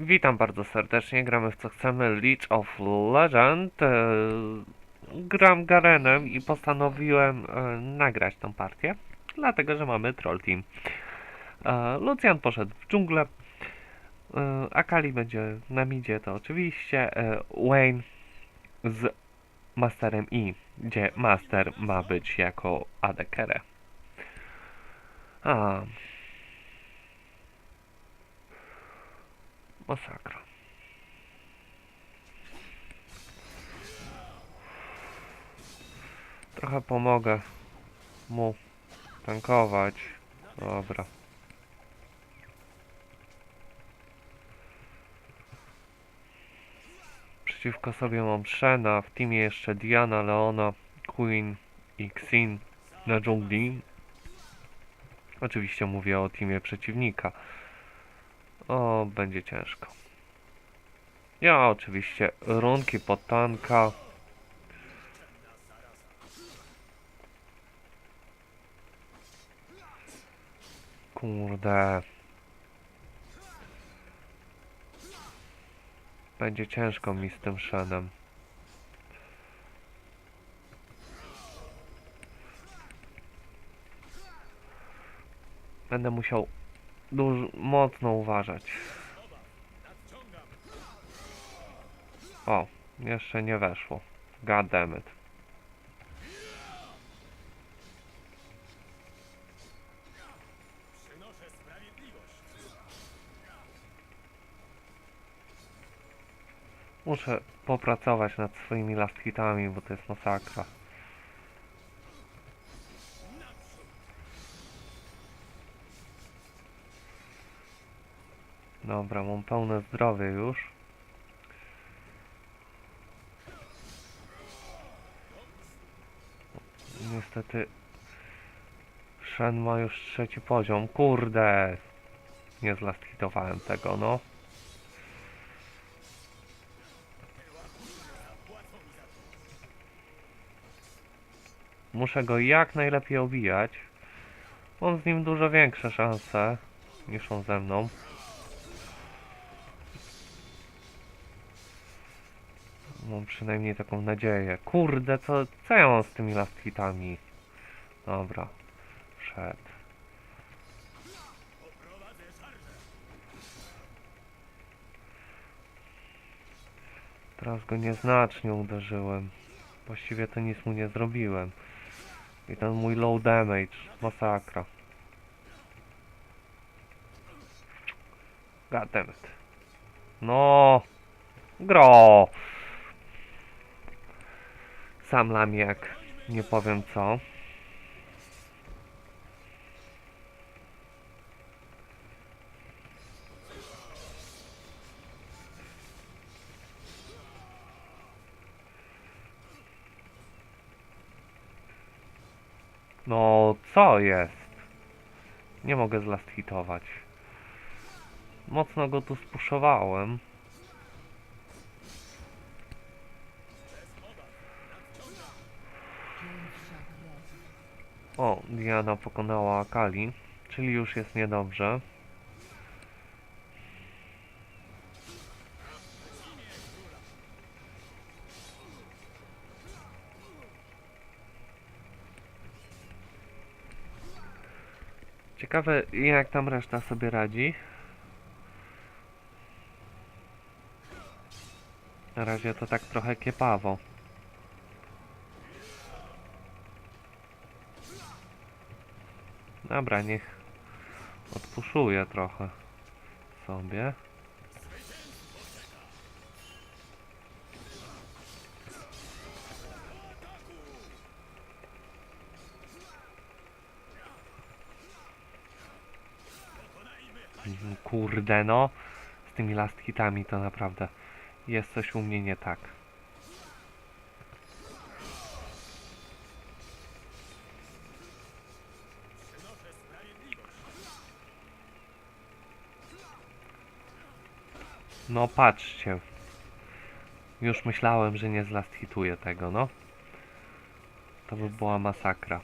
Witam bardzo serdecznie, gramy w co chcemy League of Legend. E, Gram Garenem i postanowiłem e, nagrać tą partię, dlatego że mamy Troll Team. E, Lucian poszedł w dżunglę, Akali będzie na midzie to oczywiście, Wayne z Masterem I, gdzie Master ma być jako AD Carry. A, Masakra. Trochę pomogę mu tankować. Dobra. Przeciwko sobie mam Shena, w teamie jeszcze Diana, Leona, Queen i Xin na dżungli. Oczywiście mówię o teamie przeciwnika. O, będzie ciężko. Ja oczywiście runki pod tanka. Kurde. Będzie ciężko mi z tym Shenem. Będę musiał dużo, mocno uważać. O, jeszcze nie weszło. God. Muszę popracować nad swoimi last hitami, bo to jest masakra. Dobra, mam pełne zdrowie już. Niestety Shen ma już trzeci poziom. Kurde! Nie zlasthitowałem tego, no. Muszę go jak najlepiej obijać. Mam z nim dużo większe szanse niż on ze mną. Przynajmniej taką nadzieję. Kurde, co, co ja mam z tymi last hitami? Dobra, wszedł. Teraz go nieznacznie uderzyłem. Właściwie to nic mu nie zrobiłem. I ten mój low damage, masakra. Goddammit. No, gro. Sam lamiak, nie powiem co. No, co jest? Nie mogę zlast hitować. Mocno go tu spuszowałem. O, Diana pokonała Akali, czyli już jest niedobrze. Ciekawe jak tam reszta sobie radzi. Na razie to tak trochę kiepawo. Dobra, niech odpuszuje trochę sobie. Kurde no, z tymi last hitami to naprawdę jest coś u mnie nie tak. No patrzcie. Już myślałem, że nie zlast hituję tego, no. To by była masakra.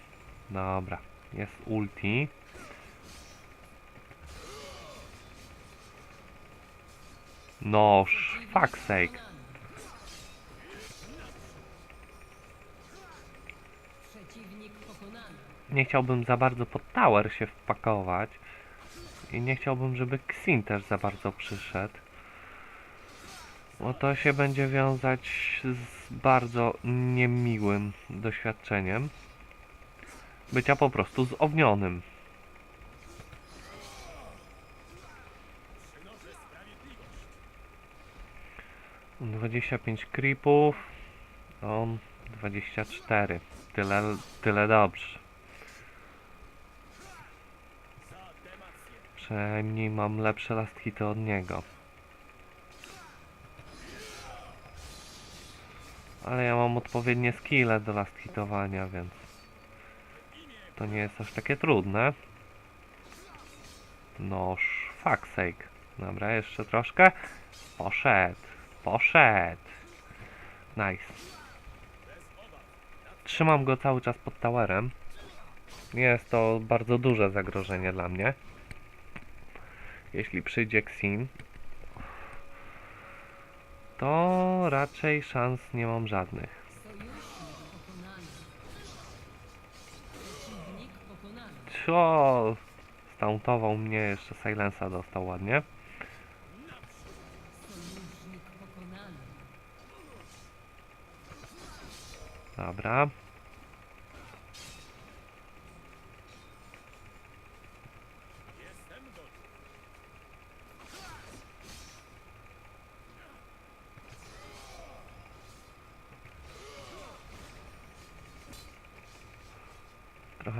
Dobra, jest ulti. Noż, fuck sake. Nie chciałbym za bardzo pod tower się wpakować. I nie chciałbym, żeby Xin też za bardzo przyszedł. Bo to się będzie wiązać z bardzo niemiłym doświadczeniem. Bycia po prostu zownionym. Dwadzieścia pięć creepów. On 24. Tyle, tyle dobrze. Przynajmniej mam lepsze last hity od niego. Ale ja mam odpowiednie skille do last hitowania, więc to nie jest aż takie trudne. Noż, fuck sake. Dobra, jeszcze troszkę. Poszedł, poszedł. Nice. Trzymam go cały czas pod towerem. Jest to bardzo duże zagrożenie dla mnie. Jeśli przyjdzie Xin, to raczej szans nie mam żadnych. Co? Stauntował mnie, jeszcze silensa dostał ładnie. Dobra.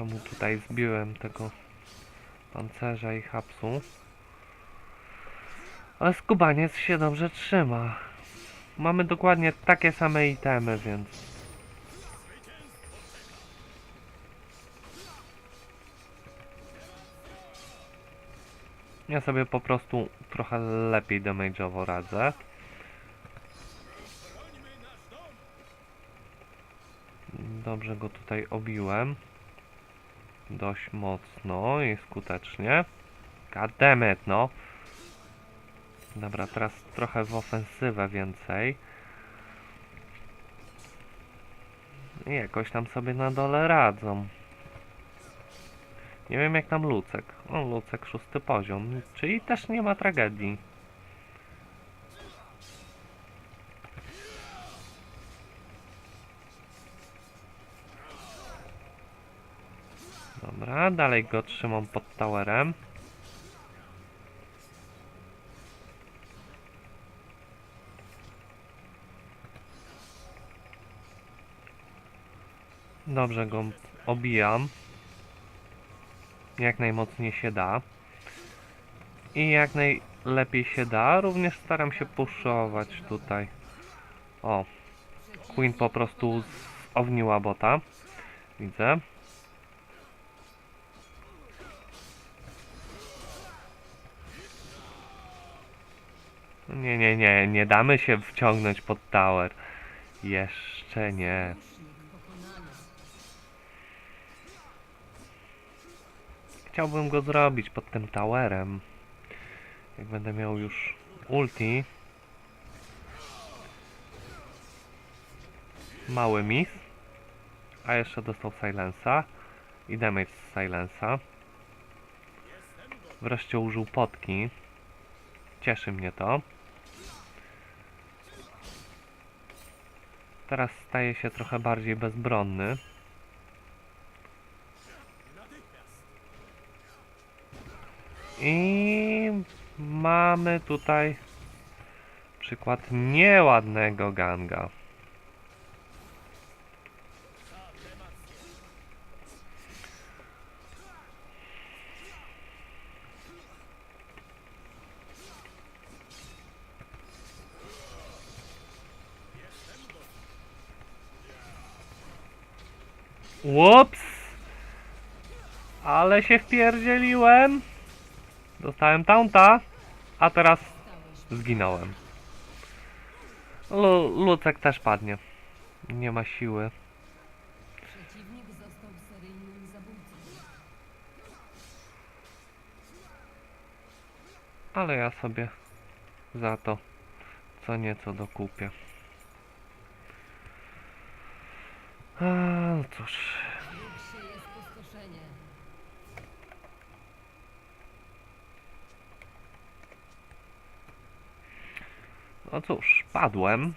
Mu tutaj zbiłem tego pancerza i hapsu. Ale skubaniec się dobrze trzyma. Mamy dokładnie takie same itemy, więc Ja sobie po prostu trochę lepiej damage'owo radzę. Dobrze go tutaj obiłem. Dość mocno i skutecznie. Goddammit, no. Dobra, teraz trochę w ofensywę więcej. I jakoś tam sobie na dole radzą. Nie wiem jak tam Lucek. O, Lucek szósty poziom, czyli też nie ma tragedii. Dobra, dalej go trzymam pod towerem. Dobrze go obijam jak najmocniej się da. I jak najlepiej się da, również staram się puszować tutaj. O, Queen po prostu zowniła bota. Widzę. Nie, nie, nie, nie damy się wciągnąć pod tower. Jeszcze nie. Chciałbym go zrobić pod tym towerem. Jak będę miał już ulti. Mały miss. A jeszcze dostał silensa. I damage z silensa. Wreszcie użył potki. Cieszy mnie to. Teraz staje się trochę bardziej bezbronny. I mamy tutaj przykład nieładnego ganga. Ups! Ale się wpierdzieliłem! Dostałem taunta, a teraz zginąłem. Lu Lucek też padnie. Nie ma siły. Ale ja sobie za to co nieco dokupię. A, no cóż. Wróg się jest pustoszenie. No cóż, padłem.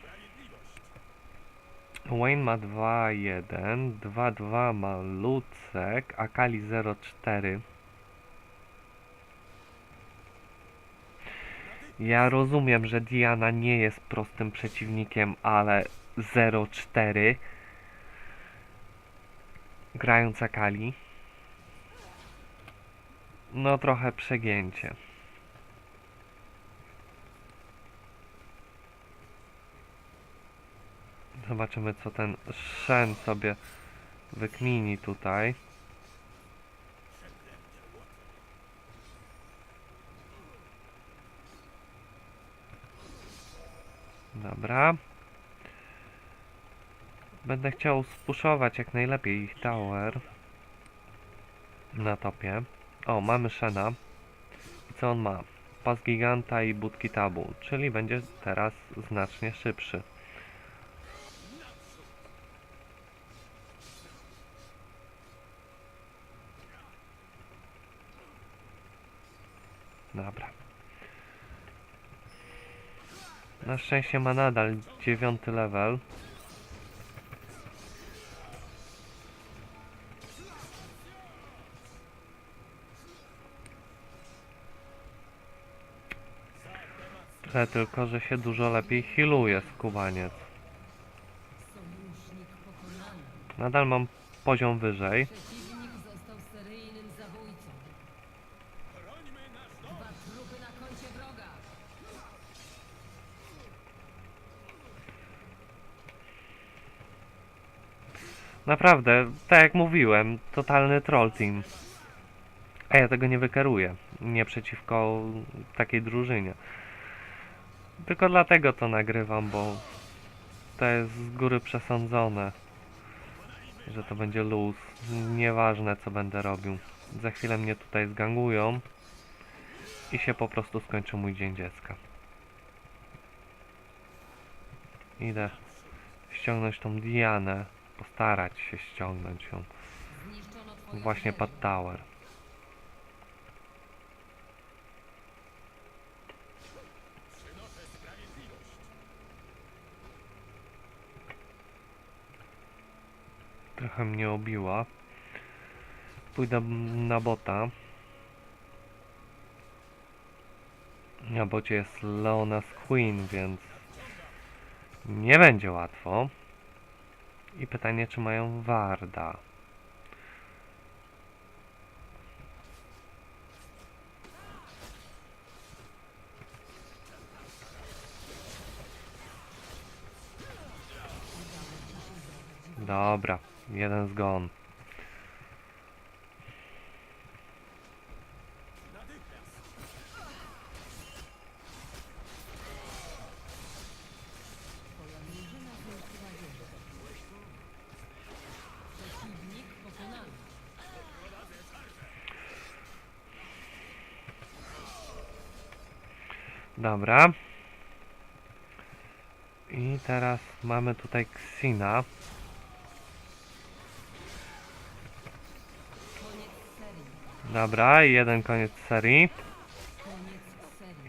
Wayne ma 2-1, 2-2 ma Lucek, Akali 0-4. Ja rozumiem, że Diana nie jest prostym przeciwnikiem, ale 0-4 grając Akali. No trochę przegięcie. Zobaczymy co ten Shen sobie wykmini tutaj. Dobra. Będę chciał spuszować jak najlepiej ich tower. Na topie. O, mamy Shena. I co on ma? Pas giganta i budki tabu, czyli będzie teraz znacznie szybszy. Dobra. Na szczęście ma nadal dziewiąty level. Tyle tylko, że się dużo lepiej healuje skubaniec. Nadal mam poziom wyżej. Naprawdę, tak jak mówiłem, totalny troll team. A ja tego nie wykeruję. Nie przeciwko takiej drużynie. Tylko dlatego to nagrywam, bo to jest z góry przesądzone, że to będzie luz. Nieważne co będę robił. Za chwilę mnie tutaj zgangują i się po prostu skończy mój dzień dziecka. Idę ściągnąć tą Dianę, postarać się ściągnąć ją. Właśnie pod tower. Trochę mnie obiła. Pójdę na bota. Na bocie jest Leona's Queen, więc nie będzie łatwo. I pytanie, czy mają Warda. Dobra, jeden zgon. Dobra. I teraz mamy tutaj serii. Dobra, jeden koniec serii.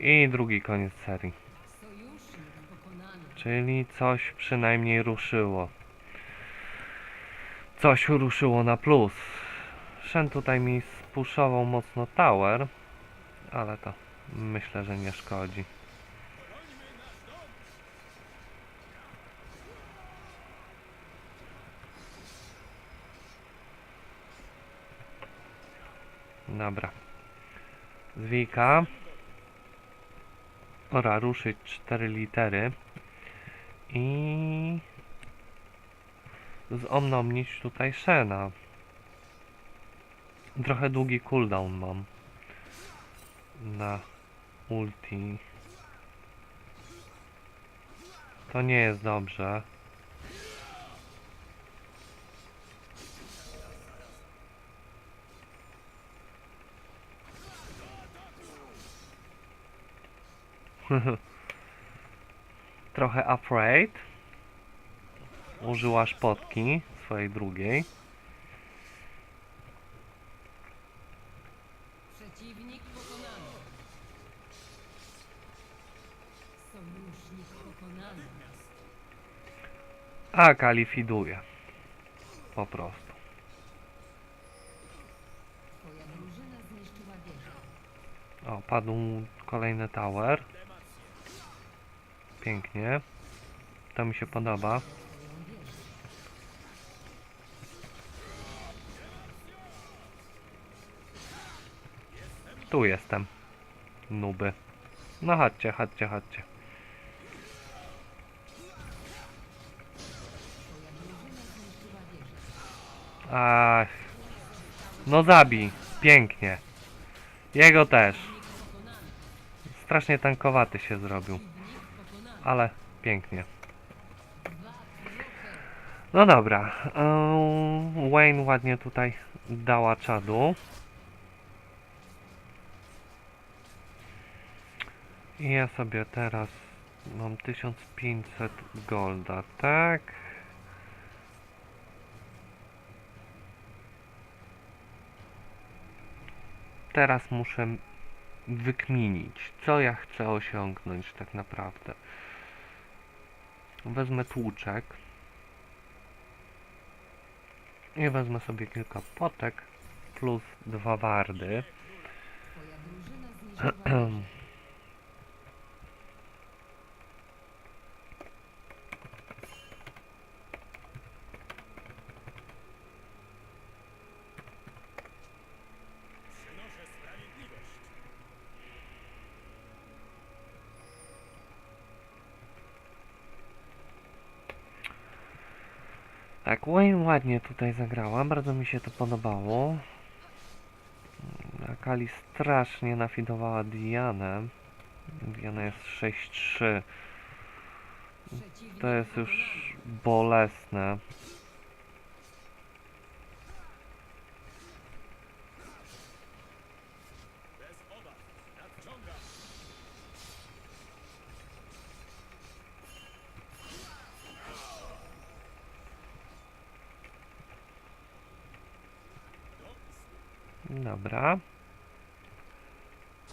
I drugi koniec serii. Czyli coś przynajmniej ruszyło. Coś ruszyło na plus. Shen tutaj mi spuszował mocno tower, ale to myślę, że nie szkodzi. Dobra. Zwika. Pora ruszyć cztery litery. I zomnomnić tutaj Shena. Trochę długi cooldown mam na ulti. To nie jest dobrze. trochę afraid. Użyła szpotki swojej drugiej. Przeciwnik pokonany. Sojusznik pokonany. A kalifiduje. Po prostu. Twoja drużyna zniszczyła wieżę. O, padł kolejny tower. Pięknie. To mi się podoba. Twoją wieżę. Tu jestem. Nuby. No chodźcie, chodźcie, chodźcie. Ach. No zabij. Pięknie. Jego też. Strasznie tankowaty się zrobił. Ale pięknie. No dobra. Wayne ładnie tutaj dała czadu. I ja sobie teraz mam 1500 golda, tak? Teraz muszę wykminić, co ja chcę osiągnąć tak naprawdę. Wezmę tłuczek. I wezmę sobie kilka potek plus dwa wardy. Tak, Wayne ładnie tutaj zagrała, bardzo mi się to podobało. Akali strasznie nafidowała Dianę. Diana jest 6-3. Przeciwnik To jest już bolesne. Dobra.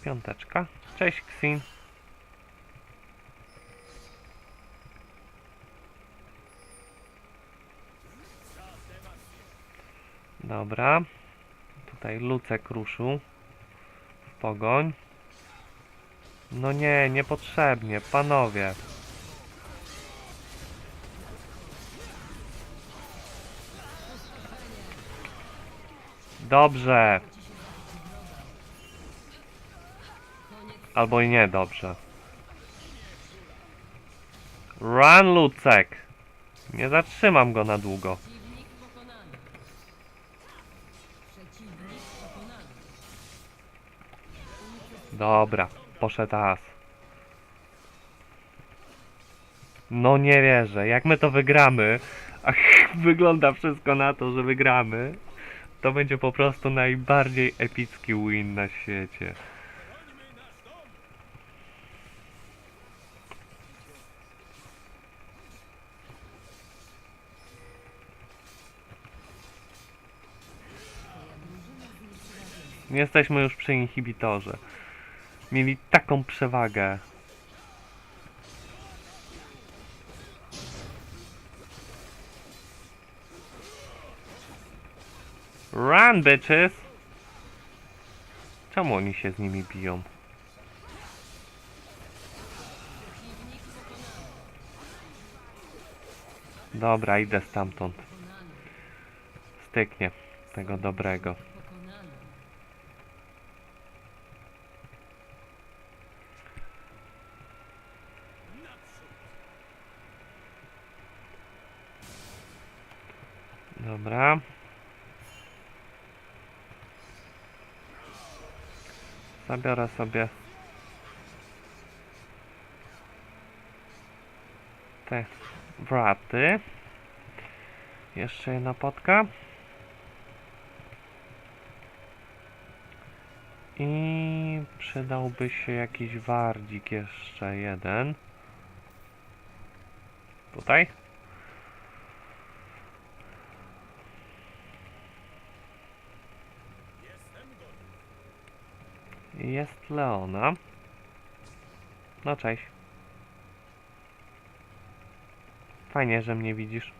Piąteczka. Cześć Xin. Dobra. Tutaj Lucek ruszył. W pogoń. No nie, niepotrzebnie, panowie. Dobrze. Koniec Albo i nie, dobrze. Run, Lucek! Nie zatrzymam go na długo. Dobra, poszedł as. No nie wierzę, jak my to wygramy, a wygląda wszystko na to, że wygramy, to będzie po prostu najbardziej epicki win na świecie. Twoja drużyna zniszczyła wieżę. Jesteśmy już przy inhibitorze. Mieli taką przewagę. Run, bitches! Czemu oni się z nimi biją? Dobra, idę stamtąd. Styknie tego dobrego. Pokonany. Dobra. Zabiorę sobie te wraty. Jeszcze jedna potka. I przydałby się jakiś wardzik jeszcze jeden. Tutaj. Jest Leona. No cześć. Fajnie, że mnie widzisz.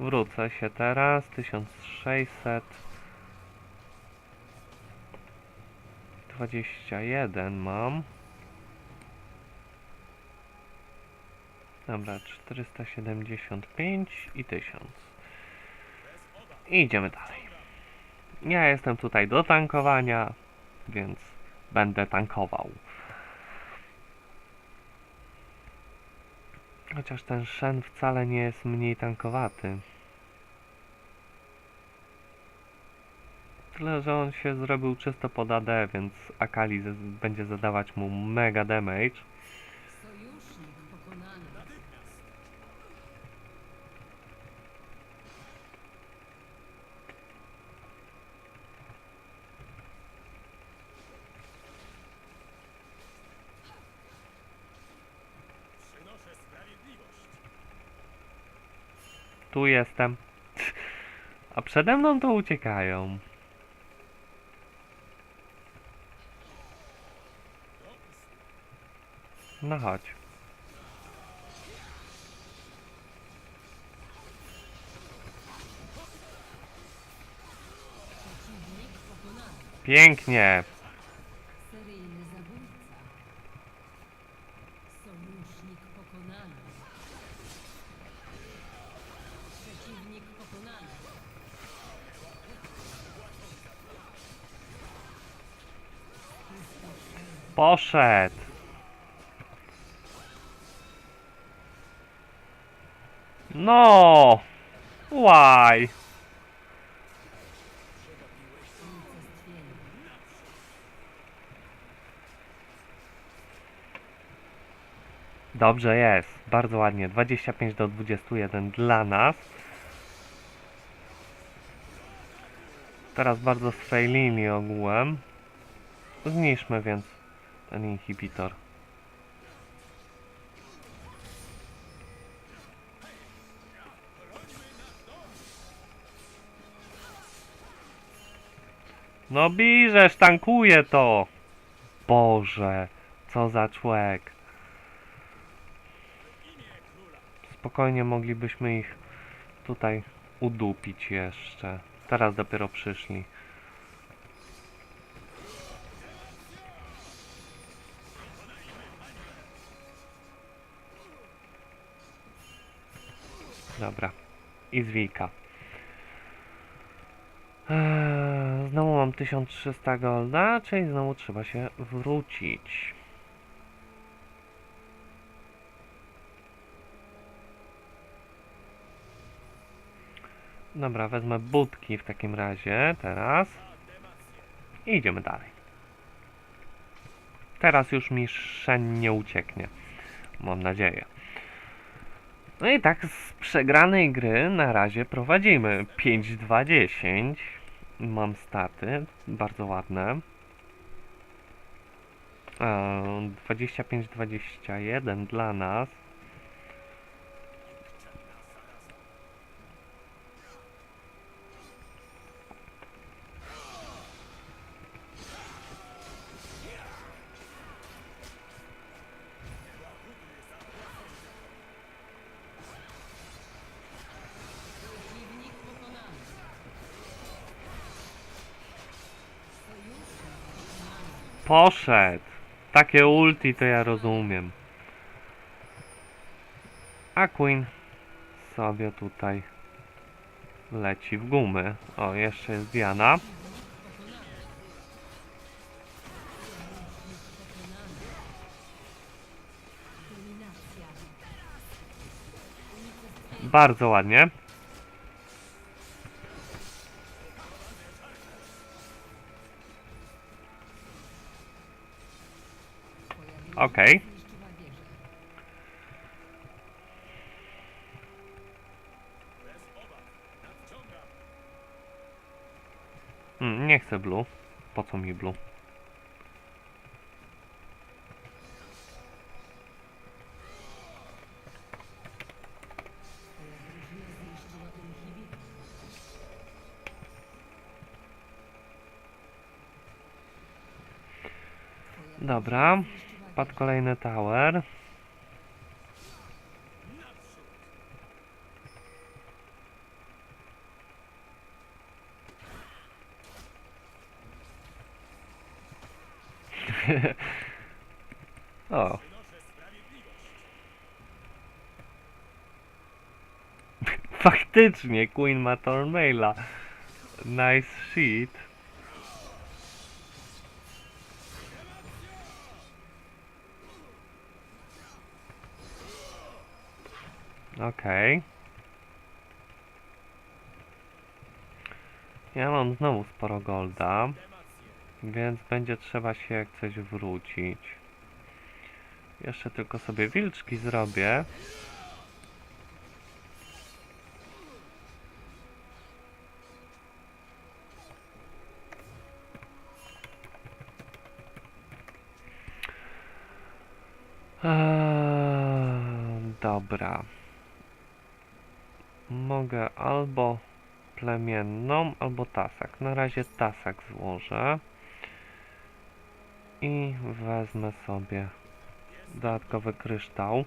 Wrócę się teraz. 1600. 21 mam. Dobra, 475 i 1000. I idziemy dalej. Ja jestem tutaj do tankowania, więc będę tankował. Chociaż ten Shen wcale nie jest mniej tankowaty. Tyle, że on się zrobił czysto pod AD, więc Akali będzie zadawać mu mega damage. Sojusznik pokonany. Tu jestem. A przede mną to uciekają. No chodź. Pięknie. Poszedł. No. Why? Dobrze jest. Bardzo ładnie. 25 do 21 dla nas. Teraz bardzo z linii ogółem. Zniszczmy więc ten inhibitor. No bierzesz, tankuje to! Boże, co za człowiek. Spokojnie moglibyśmy ich tutaj udupić jeszcze. Teraz dopiero przyszli. Dobra. I zwika. Eee, znowu mam 1300 golda, czyli znowu trzeba się wrócić. Dobra, wezmę budki w takim razie teraz. I idziemy dalej. Teraz już mi Shen nie ucieknie. Mam nadzieję. No i tak z przegranej gry na razie prowadzimy 5-2-10. Mam staty, bardzo ładne. Eee, 25-21 dla nas. Poszedł! Takie ulti to ja rozumiem. A Queen sobie tutaj leci w gumy. O, jeszcze jest Diana. Bardzo ładnie. Okej. Okay. Nie chcę blue. Po co mi blue? Dobra padł kolejny tower. o. Faktycznie, Queen ma Tormaila. Nice shit. Okej. Ja mam znowu sporo golda, więc będzie trzeba się jak coś wrócić. Jeszcze tylko sobie wilczki zrobię. Eee, dobra. Mogę albo albo tasak. Na razie tasak złożę. I wezmę sobie dodatkowy kryształ.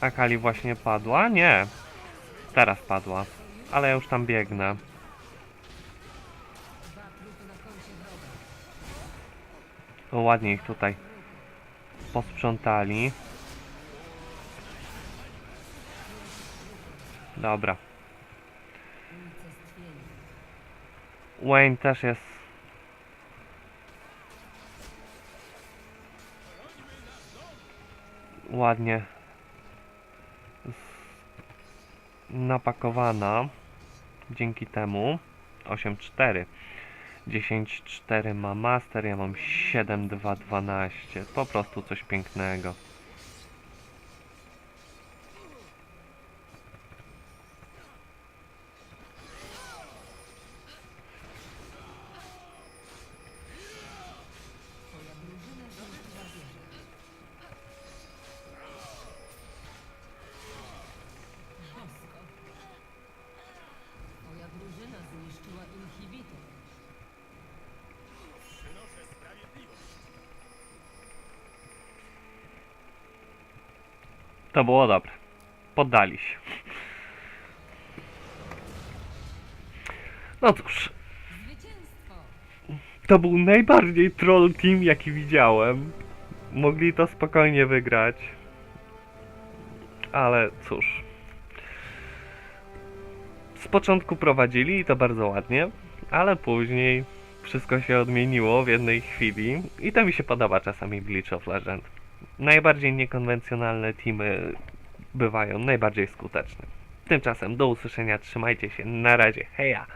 Akali właśnie padła? Nie. Teraz padła. Ale ja już tam biegnę. O, ładnie ich tutaj posprzątali. Dobra. Wayne też jest. Ładnie napakowana. Dzięki temu 8-4. 10-4 ma master, ja mam 7-2-12. Po prostu coś pięknego. Twoja drużyna zniszczyła wieżę. Bosko. Twoja drużyna zniszczyła inhibitor. To było dobre. Poddali się. No cóż, to był najbardziej troll team, jaki widziałem. Mogli to spokojnie wygrać. Ale cóż. Z początku prowadzili i to bardzo ładnie, ale później wszystko się odmieniło w jednej chwili i to mi się podoba czasami w League of Legends. Najbardziej niekonwencjonalne teamy bywają najbardziej skuteczne. Tymczasem do usłyszenia, trzymajcie się, na razie, heja!